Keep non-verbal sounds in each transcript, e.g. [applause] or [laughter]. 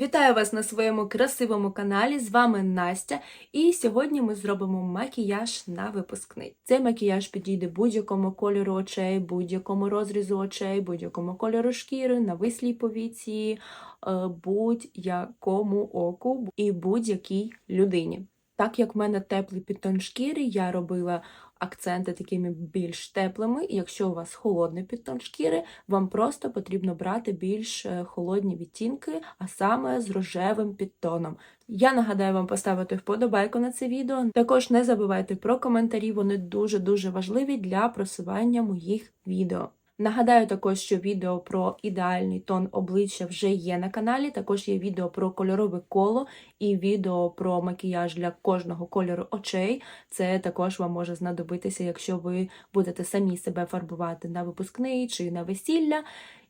Вітаю вас на своєму красивому каналі. З вами Настя, і сьогодні ми зробимо макіяж на випускний. Цей макіяж підійде будь-якому кольору очей, будь-якому розрізу очей, будь-якому кольору шкіри, навислій повіці, е, будь-якому оку і будь-якій людині. Так як в мене теплий підтон шкіри, я робила акценти такими більш теплими. Якщо у вас холодний підтон шкіри, вам просто потрібно брати більш е, холодні відтінки, а саме з рожевим підтоном. Я нагадаю вам поставити вподобайку на це відео. Також не забувайте про коментарі, вони дуже-дуже важливі для просування моїх відео. Нагадаю також, що відео про ідеальний тон обличчя вже є на каналі. Також є відео про кольорове коло і відео про макіяж для кожного кольору очей. Це також вам може знадобитися, якщо ви будете самі себе фарбувати на випускний чи на весілля.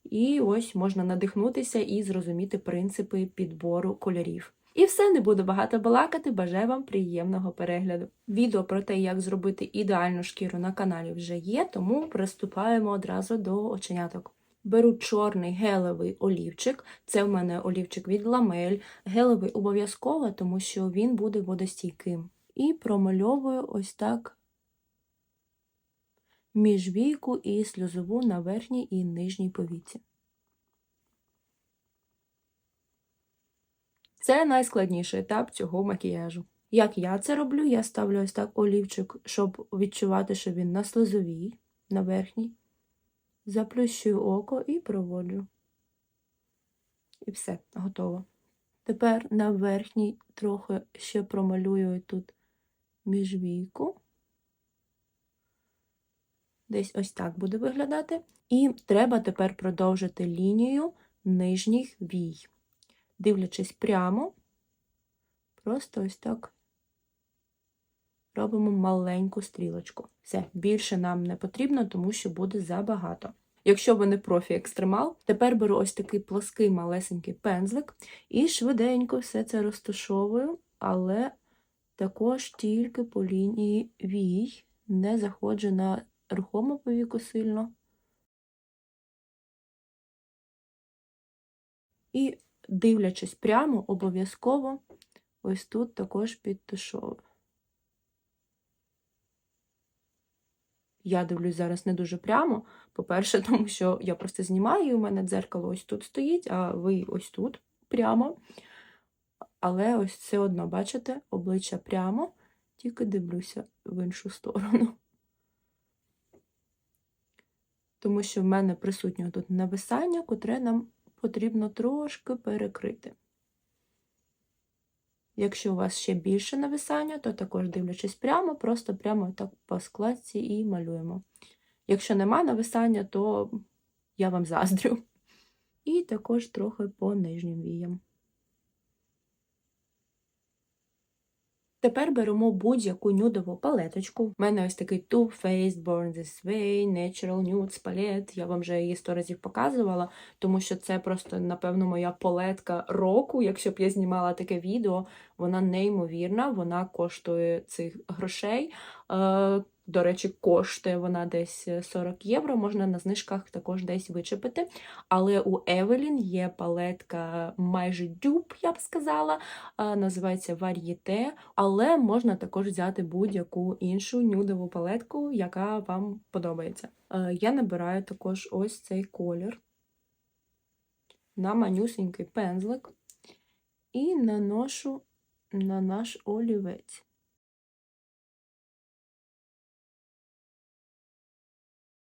І ось можна надихнутися і зрозуміти принципи підбору кольорів. І все, не буду багато балакати, бажаю вам приємного перегляду. Відео про те, як зробити ідеальну шкіру на каналі вже є, тому приступаємо одразу до оченяток. Беру чорний гелевий олівчик, це в мене олівчик від ламель. Гелевий обов'язково, тому що він буде водостійким. І промальовую ось так міжвійку і сльозову на верхній і нижній повіці. Це найскладніший етап цього макіяжу. Як я це роблю, я ставлю ось так олівчик, щоб відчувати, що він на слизовій, на верхній. Заплющую око і проводжу. І все, готово. Тепер на верхній трохи ще промалюю тут міжвійку. Десь ось так буде виглядати. І треба тепер продовжити лінію нижніх вій дивлячись прямо, просто ось так робимо маленьку стрілочку. Все, більше нам не потрібно, тому що буде забагато. Якщо ви не профі-екстремал, тепер беру ось такий плоский малесенький пензлик і швиденько все це розташовую, але також тільки по лінії вій, не заходжу на рухому повіку сильно. І дивлячись прямо, обов'язково ось тут також підтушовую. Я дивлюсь зараз не дуже прямо. По-перше, [laughs] тому що я просто знімаю, і у мене дзеркало ось тут стоїть, а ви ось тут прямо. Але ось все одно, бачите, обличчя прямо, тільки дивлюся в іншу сторону. Тому що в мене присутнє тут нависання, котре нам потрібно трошки перекрити. Якщо у вас ще більше нависання, то також дивлячись прямо, просто прямо так по складці і малюємо. Якщо нема нависання, то я вам заздрю. І також трохи по нижнім віям. Тепер беремо будь-яку нюдову палеточку. У мене ось такий Too Faced Born This Way, Natural Nudes палет. Я вам вже її сто разів показувала, тому що це просто, напевно, моя палетка року. Якщо б я знімала таке відео, вона неймовірна, вона коштує цих грошей. Е, до речі, коштує вона десь 40 євро, можна на знижках також десь вичепити. Але у Евелін є палетка майже дюб, я б сказала, називається Varieté, але можна також взяти будь-яку іншу нюдову палетку, яка вам подобається. Е, я набираю також ось цей колір на манюсенький пензлик і наношу на наш олівець.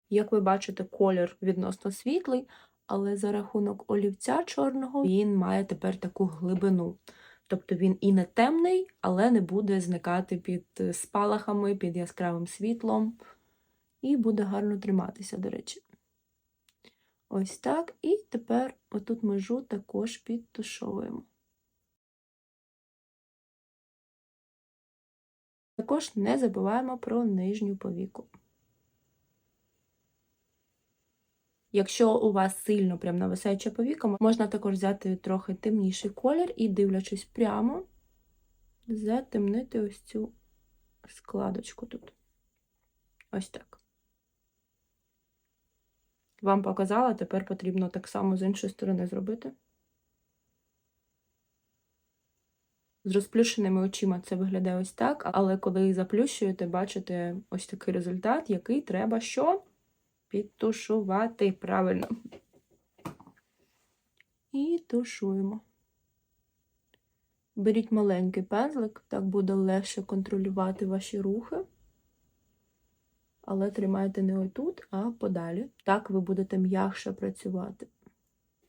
Як ви бачите, колір відносно світлий, але за рахунок олівця чорного він має тепер таку глибину. Тобто він і не темний, але не буде зникати під спалахами, під яскравим світлом, і буде гарно триматися, до речі. Ось так. І тепер отут межу також підтушовуємо. Також не забуваємо про нижню повіку. Якщо у вас сильно прям нависаюча повіка, можна також взяти трохи темніший колір і, дивлячись прямо, затемнити ось цю складочку тут. Ось так. Вам показала, тепер потрібно так само з іншої сторони зробити. З розплющеними очима це виглядає ось так, але коли заплющуєте, бачите ось такий результат, який треба що? Підтушувати правильно. І тушуємо. Беріть маленький пензлик, так буде легше контролювати ваші рухи. Але тримайте не отут, а подалі. Так ви будете м'якше працювати.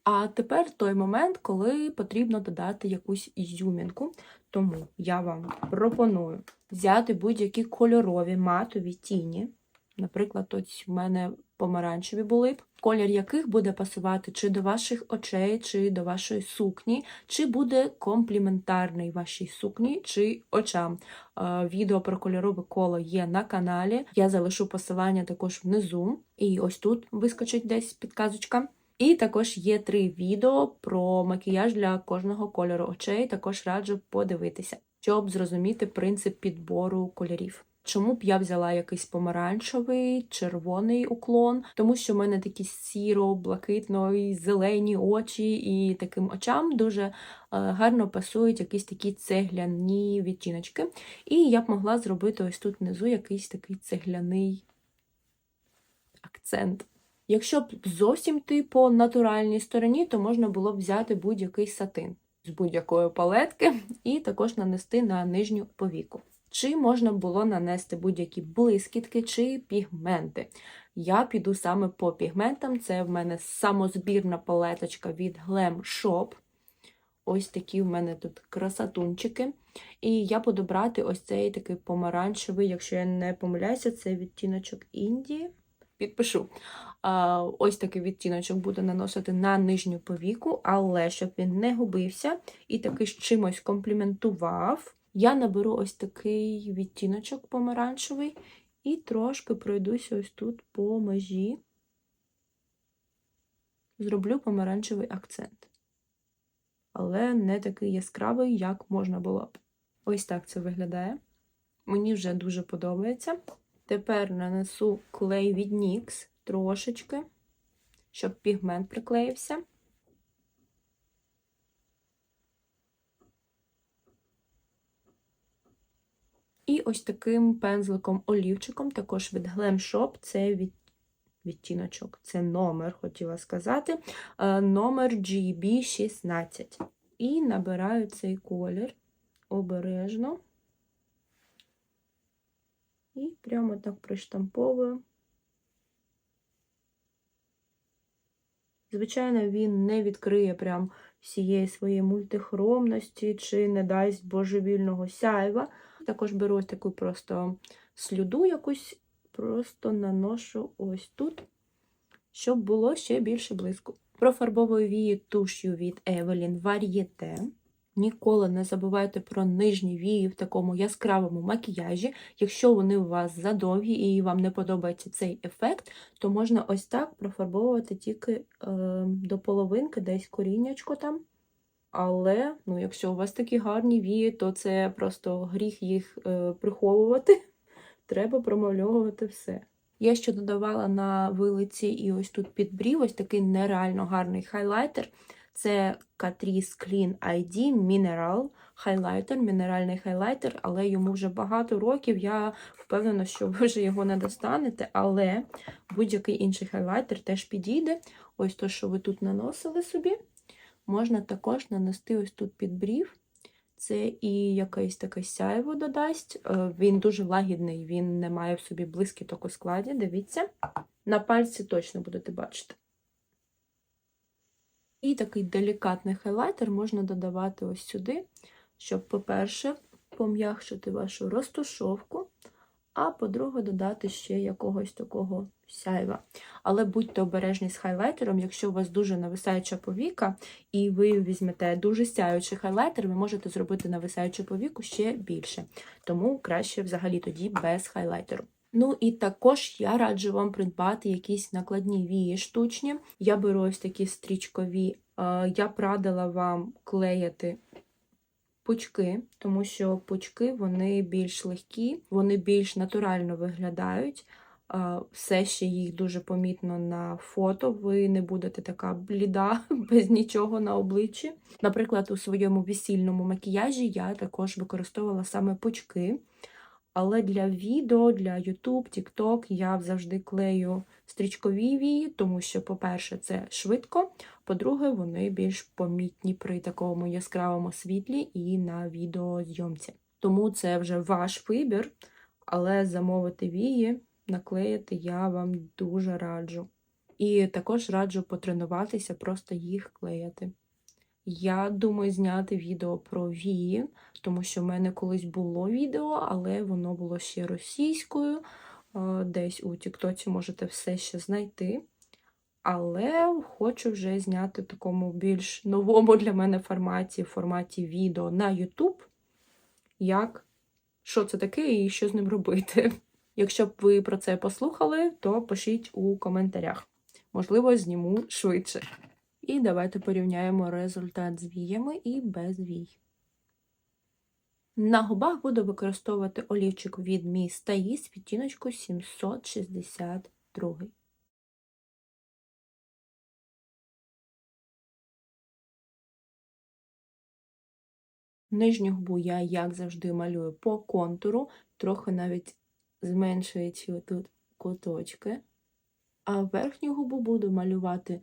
А тепер той момент, коли потрібно додати якусь ізюмінку. Тому я вам пропоную взяти будь-які кольорові матові тіні. Наприклад, ось в мене помаранчеві були б, колір яких буде пасувати чи до ваших очей, чи до вашої сукні, чи буде компліментарний вашій сукні чи очам. Е, Відео про кольорове коло є на каналі. Я залишу посилання також внизу. І ось тут вискочить десь підказочка. І також є три відео про макіяж для кожного кольору очей. Також раджу подивитися, щоб зрозуміти принцип підбору кольорів. Чому б я взяла якийсь помаранчевий, червоний уклон? Тому що в мене такі сіро, блакитно, зелені очі, і таким очам дуже е, гарно пасують якісь такі цегляні відтіночки. І я б могла зробити ось тут внизу якийсь такий цегляний акцент. Якщо б зовсім йти по натуральній стороні, то можна було б взяти будь-який сатин з будь-якої палетки і також нанести на нижню повіку. Чи можна було нанести будь-які блискітки чи пігменти. Я піду саме по пігментам. Це в мене самозбірна палеточка від Glam Shop. Ось такі в мене тут красотунчики. І я буду брати ось цей такий помаранчевий, якщо я не помиляюся, це відтіночок Індії. Підпишу. Ось такий відтіночок буду наносити на нижню повіку, але щоб він не губився і таки з чимось компліментував, я наберу ось такий відтіночок помаранчевий і трошки пройдуся ось тут по межі, зроблю помаранчевий акцент. Але не такий яскравий, як можна було б. Ось так це виглядає. Мені вже дуже подобається. Тепер нанесу клей від NYX трошечки, щоб пігмент приклеївся. Ось таким пензликом-олівчиком, також від Glam Shop, це від, відтіночок, це номер, хотіла сказати, е, номер GB16. І набираю цей колір обережно. І прямо так приштамповую. Звичайно, він не відкриє прям всієї своєї мультихромності чи не дасть божевільного сяйва. Також беру ось таку просто слюду якусь, просто наношу ось тут, щоб було ще більше блиску. Профарбовую вії туш'ю від Evelyn Varieté. Ніколи не забувайте про нижні вії в такому яскравому макіяжі. Якщо вони у вас задовгі і вам не подобається цей ефект, то можна ось так профарбовувати тільки е, до половинки, десь коріннячко там. Але, ну, якщо у вас такі гарні вії, то це просто гріх їх е, приховувати. [laughs] Треба промальовувати все. Я ще додавала на вилиці і ось тут під брів ось такий нереально гарний хайлайтер. Це Catrice Clean ID Mineral хайлайтер, мінеральний хайлайтер, але йому вже багато років. Я впевнена, що ви вже його не достанете, але будь-який інший хайлайтер теж підійде. Ось то, що ви тут наносили собі. Можна також нанести ось тут під брів. Це і якесь таке сяйво додасть. Е, Він дуже лагідний, він не має в собі блискіток у складі. Дивіться. На пальці точно будете бачити. І такий делікатний хайлайтер можна додавати ось сюди, щоб, по-перше, пом'якшити вашу розтушовку, а по-друге, додати ще якогось такого сяйва. Але будьте обережні з хайлайтером, якщо у вас дуже нависаюча повіка, і ви візьмете дуже сяючий хайлайтер, ви можете зробити нависаючу повіку ще більше. Тому краще взагалі тоді без хайлайтеру. Ну і також я раджу вам придбати якісь накладні вії штучні. Я беру ось такі стрічкові, я прадила вам клеяти пучки, тому що пучки вони більш легкі, вони більш натурально виглядають. Все ще їх дуже помітно на фото. Ви не будете така бліда [laughs] без нічого на обличчі. Наприклад, у своєму весільному макіяжі я також використовувала саме пучки. Але для відео, для YouTube, TikTok я завжди клею стрічкові вії, тому що, по-перше, це швидко, по-друге, вони більш помітні при такому яскравому світлі і на відеозйомці. Тому це вже ваш вибір, але замовити вії, наклеїти я вам дуже раджу. І також раджу потренуватися, просто їх клеїти. Я думаю зняти відео про вії, тому що в мене колись було відео, але воно було ще російською. Е, Десь у Тіктоці можете все ще знайти. Але хочу вже зняти в такому більш новому для мене форматі, форматі відео на YouTube, як що це таке і що з ним робити. Якщо б ви про це послухали, то пишіть у коментарях. Можливо, зніму швидше. І давайте порівняємо результат з віями і без вій. На губах буду використовувати олівчик від Miss Thais відтіночку 762. Нижню губу я, як завжди, малюю по контуру, трохи навіть зменшуючи тут куточки. А верхню губу буду малювати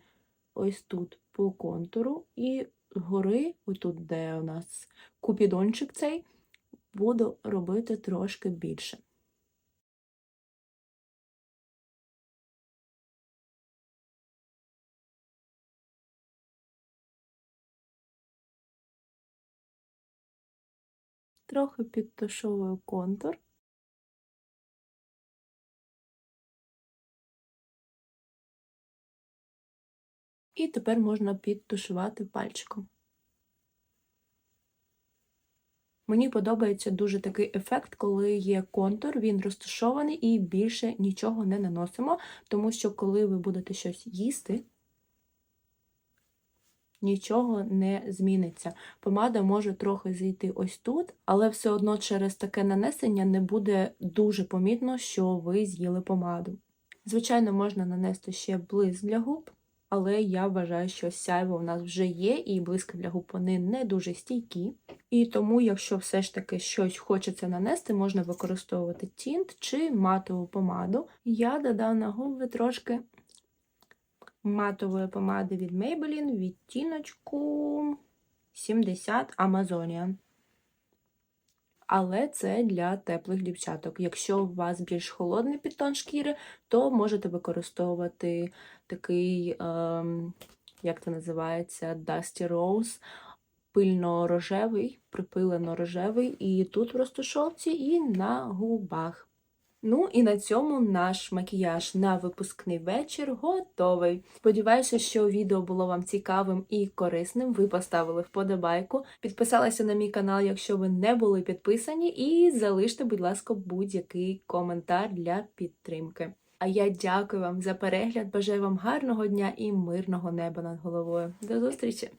ось тут по контуру, і згори, отут, де у нас купідончик цей, буду робити трошки більше. Трохи підтушовую контур. І тепер можна підтушувати пальчиком. Мені подобається дуже такий ефект, коли є контур, він розташований і більше нічого не наносимо, тому що коли ви будете щось їсти, нічого не зміниться. Помада може трохи зійти ось тут, але все одно через таке нанесення не буде дуже помітно, що ви з'їли помаду. Звичайно, можна нанести ще блиск для губ, але я вважаю, що сяйво у нас вже є, і блиски для губ вони не дуже стійкі. І тому, якщо все ж таки щось хочеться нанести, можна використовувати тінт чи матову помаду. Я додам на губи трошки матової помади від Maybelline відтіночку 70 Amazonia. Але це для теплих дівчаток. Якщо у вас більш холодний підтон шкіри, то можете використовувати такий, ем, як це називається, Dusty Rose, пильно-рожевий, припилено-рожевий, і тут в шовці, і на губах. Ну і на цьому наш макіяж на випускний вечір готовий. Сподіваюся, що відео було вам цікавим і корисним. Ви поставили вподобайку, підписалися на мій канал, якщо ви не були підписані, і залиште, будь ласка, будь-який коментар для підтримки. А я дякую вам за перегляд, бажаю вам гарного дня і мирного неба над головою. До зустрічі!